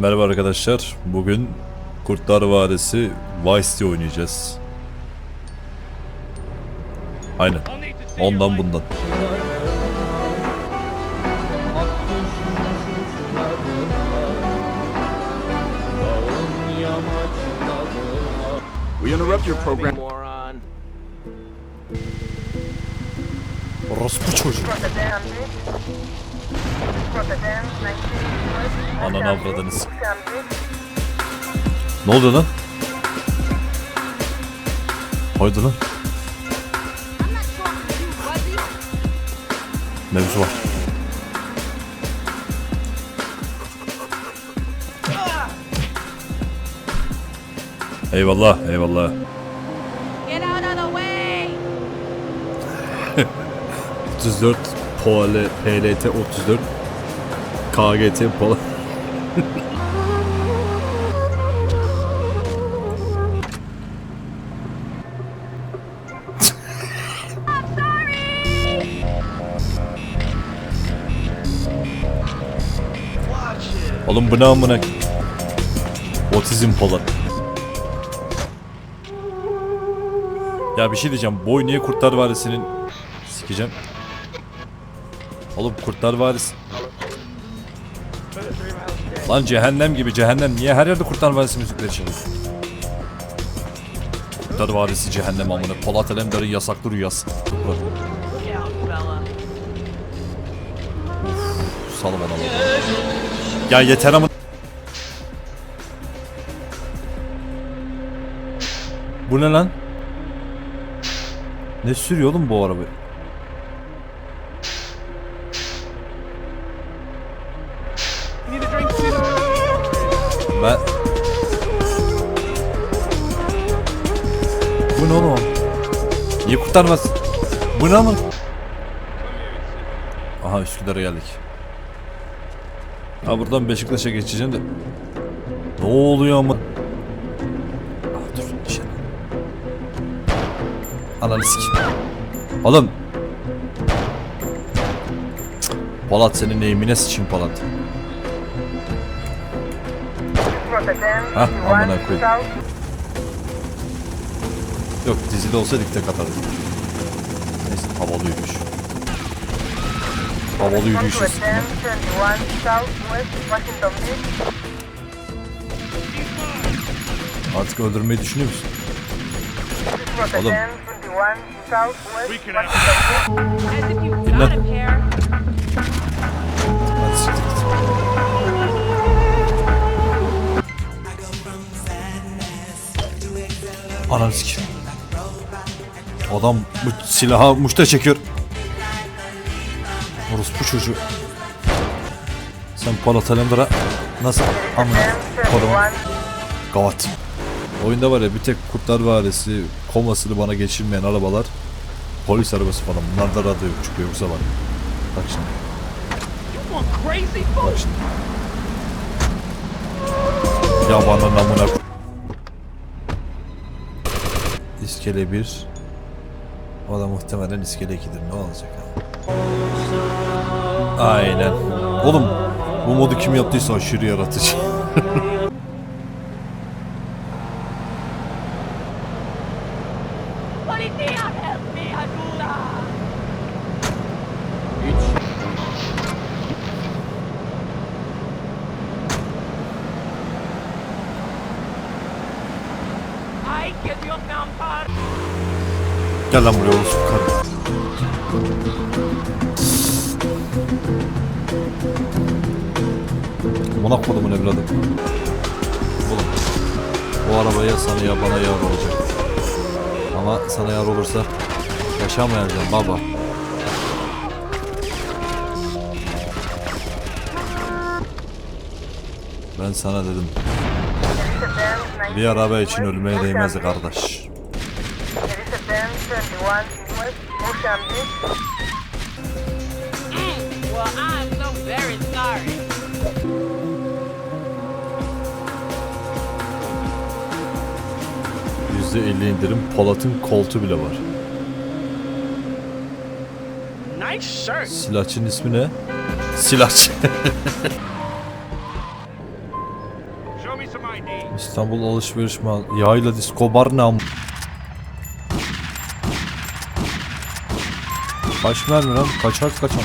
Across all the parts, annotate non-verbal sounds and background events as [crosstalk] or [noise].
Merhaba arkadaşlar. Bugün Kurtlar Vadisi Vice City oynayacağız. Aynen. Ondan bundan. We interrupt your program. Orospu çocuğu. Ananı avradını s- Ne oldu lan? Haydi lan. Mevzu var. Eyvallah, eyvallah. Get out of the way! [laughs] 34 PL, PLT 34 KGT Pola. Oğlum bu ne amına? Otizm Polat. Ya bir şey diyeceğim. Boy niye Kurtlar Vadisi'nin sikeceğim. Oğlum Kurtlar Vadisi. Lan cehennem gibi cehennem. Niye her yerde Kurtlar Vadisi müzikleri çalıyor? Kurtlar Vadisi cehennem amına. Polat Alemdar'ın yasaklı rüyası. Fella. Salım ona Ya yeter ama. Bu ne lan? Ne sürüyor oğlum bu araba? Ne oğlum? Niye kurtarmaz? Bu ne ama? Aha Üsküdar'a geldik. Ha buradan Beşiktaş'a geçeceğim de. Ne oluyor ama? Ah dur şey. Ananı sikeyim. Oğlum. Cık, Polat senin eğimine sıçayım Polat. Hah amına koyayım. Yok dizide olsaydık tek atardık. Neyse havalı yürüyüş. Havalı yürüyüş. Artık öldürmeyi düşünüyor musun? Oğlum. Pair. Hadi siktir. Ananı sikeyim. Adam bu silaha muşta çekiyor. Orospu çocuğu. Sen Polat Alemdar'a nasıl amına kodum gavat. Oyunda var ya bir tek Kurtlar Vadisi komasını bana geçirmeyen arabalar polis arabası falan. Bunlarda radyo yok çünkü yoksa var. Bak şimdi. Bak şimdi. Ya bana namına İskele 1 O da muhtemelen iskele 2'dir ne olacak abi? Aynen. Oğlum bu modu kim yaptıysa aşırı yaratıcı [laughs] Gel lan buraya olsun karı. Buna kodumun evladı. Oğlum Bu arabaya sana ya bana yar olacak. Ama sana yar olursa Yaşamayacaksın baba. Ben sana dedim Bir araba için ölmeye değmezdi kardeş %50 indirim Polat'ın koltu bile var Nice shirt. Silahçının ismi ne? Silahçı. İstanbul alışveriş mal. Yayla disco bar ne am- Kaç mermi lan? Kaçar kaçar.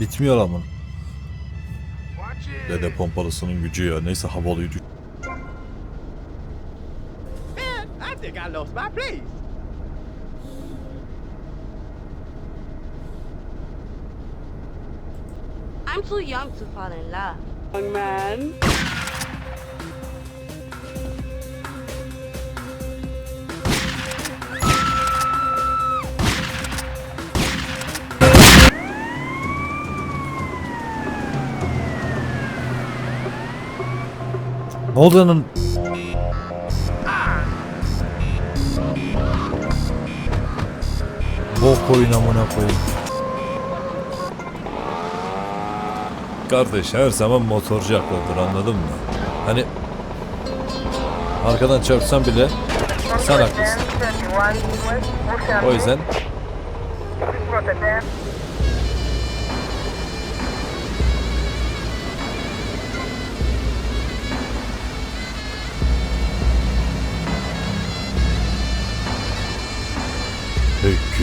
Bitmiyor ama. Dede pompalısının gücü ya. Neyse havalıydı. Man, I think I lost my place. I'm too young to fall in love. Young man. Ne oldu lan? Bok oyun amına koyayım. Kardeş her zaman motorcu haklıdır anladın mı? Hani arkadan çarpsan bile sen haklısın. O yüzden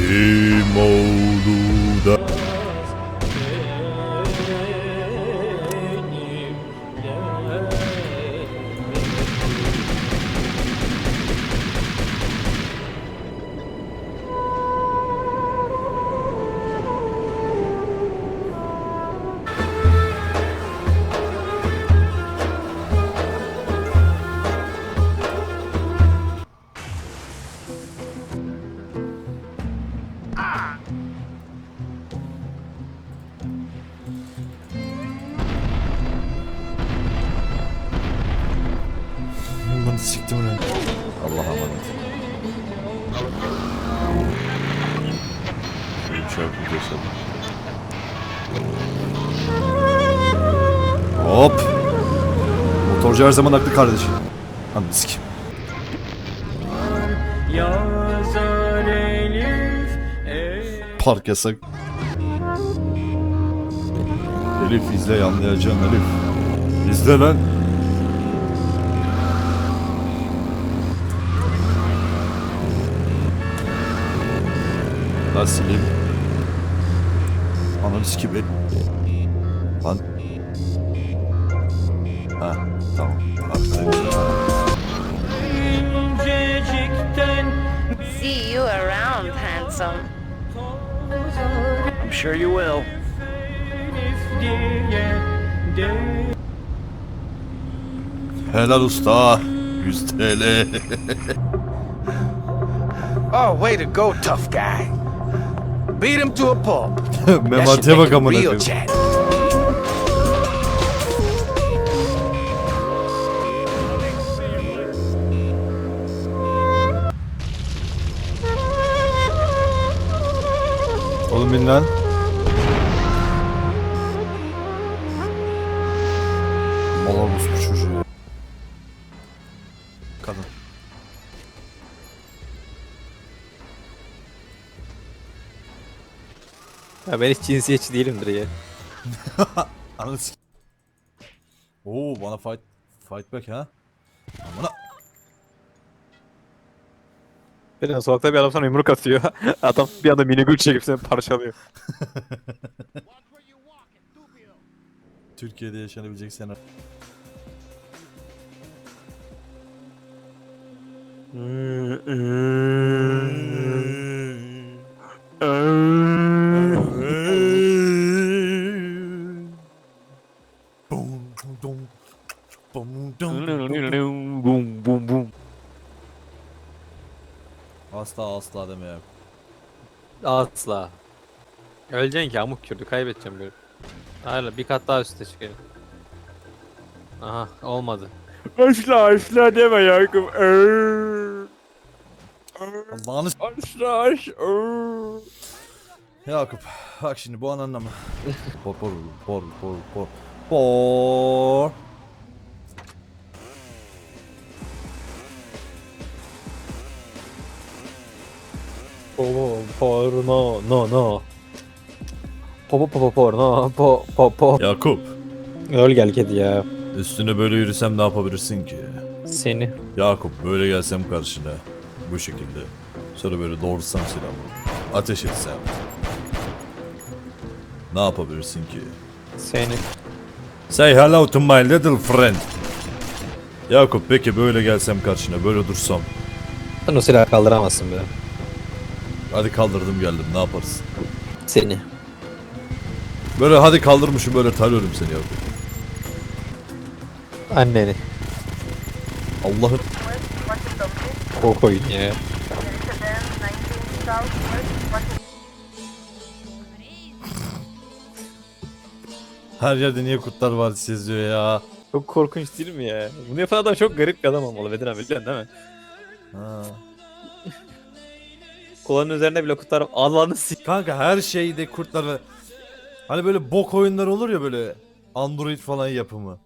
Emo. Siktim lan. Allah'a emanet. Bir çarpı geçelim. Hop. Motorcu her zaman haklı kardeşim. Hadi sikim. Park yasak. Elif izle anlayacaksın Elif. İzle lan. Lan sileyim. Ananı sikeyim. Lan. Ha tamam. Arkadaymış. See you around, handsome. I'm sure you will. Helal usta. 100 TL. Oh, way to go, tough guy. Beat him to a pulp. [laughs] That should Memati'ye make bak amına real koyayım. chat. Oğlum bin lan. Mala Ya ben hiç cinsiyetçi değilimdir ya. [laughs] Sik. Oo bana fight fight back ha. Amına. Bir sokakta bir adam sana yumruk atıyor. [laughs] adam bir anda minigül çekip seni parçalıyor. [laughs] Türkiye'de yaşanabilecek senaryo. Asla asla ya. Asla. Öleceksin ki amuk kürdü kaybedeceğim böyle. Hayır bir kat daha üstte çıkayım. Aha olmadı. [laughs] Asla asla deme Yakup. S- Asla asla. Yakup bak şimdi bu ananla mı? [laughs] por por por por por por Po porno no no. Po po po po porno po po po. Yakup Öl gel kedi ya. Üstüne böyle yürüsem ne yapabilirsin ki? Seni. Yakup böyle gelsem karşına. Bu şekilde. Sonra böyle doğrursam silahımı. Ateş etsem. Ne yapabilirsin ki? Seni. Say hello to my little friend. Yakup peki böyle gelsem karşına böyle dursam. Sen o silahı kaldıramazsın be. Hadi kaldırdım geldim ne yaparsın? Seni. Böyle hadi kaldırmışım böyle tarıyorum seni Yakup. Anneni. Allah'ın O koyun ya. Sedan 19 Southwest Washington. her yerde niye kurtlar var seziyor ya. Çok korkunç değil mi ya? Bunu yapan adam çok garip bir adam olmalı Bedir abi biliyorsun değil mi? Ha. Kolanın üzerine bile kurtar Allah'ını s*** Kanka her şeyde kurtlar var. Hani böyle bok oyunlar olur ya böyle Android falan yapımı.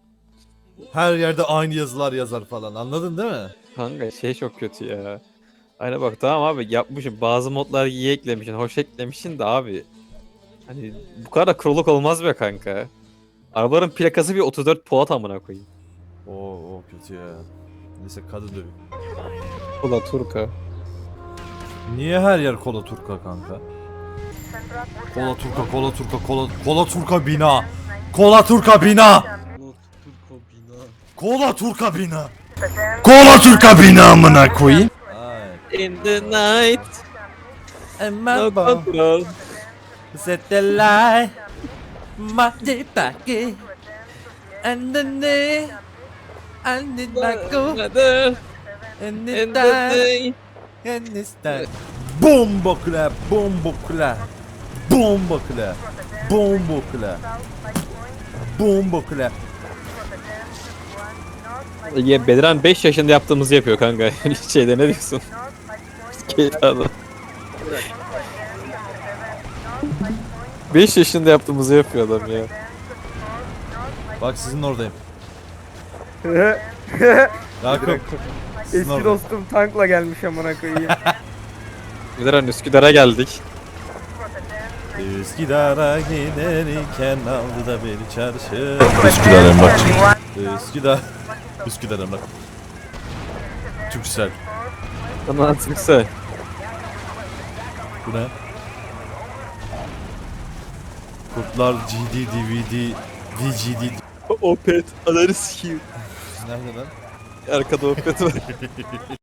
Her yerde aynı yazılar yazar falan anladın değil mi? Kanka şey çok kötü ya. Aynen bak tamam abi yapmışım bazı modlar iyi eklemişsin hoş eklemişsin de abi. Hani bu kadar da kroluk olmaz be kanka. Arabaların plakası bir 34 Polat amına koyayım. Oo, o kötü ya. Neyse kadın dövüyor. Polat Turka. Niye her yer kola turka kanka? Kola turka, kola turka, kola, kola turka bina. Kola turka bina. Kola turka bina. Kola turka bina amına koyayım. Ay. In the night. No control. Set the light. My backy. And the day. And the Another And the day. And this time. Bomba kule, bomba kule. Bomba kule. Bomba kule. Bomba kule. Ya Bedran 5 yaşında yaptığımızı yapıyor kanka. [laughs] Şeyde ne diyorsun? Keyla'da. 5 yaşında yaptığımızı yapıyor adam ya. Bak sizin oradayım. [laughs] Yakup. Eski dostum tankla gelmiş amına koyayım. [laughs] Bedran Üsküdar'a geldik. Üsküdar'a giderken aldı da beni çarşı. Üsküdar emlakçı. Üsküdar. Üsküdar emlak. Türksel. Aman sıksa. Bu ne? Kurtlar GD DVD VGD Opet. Ananı sikiyim. Nerede lan? Arkada opet var. [laughs]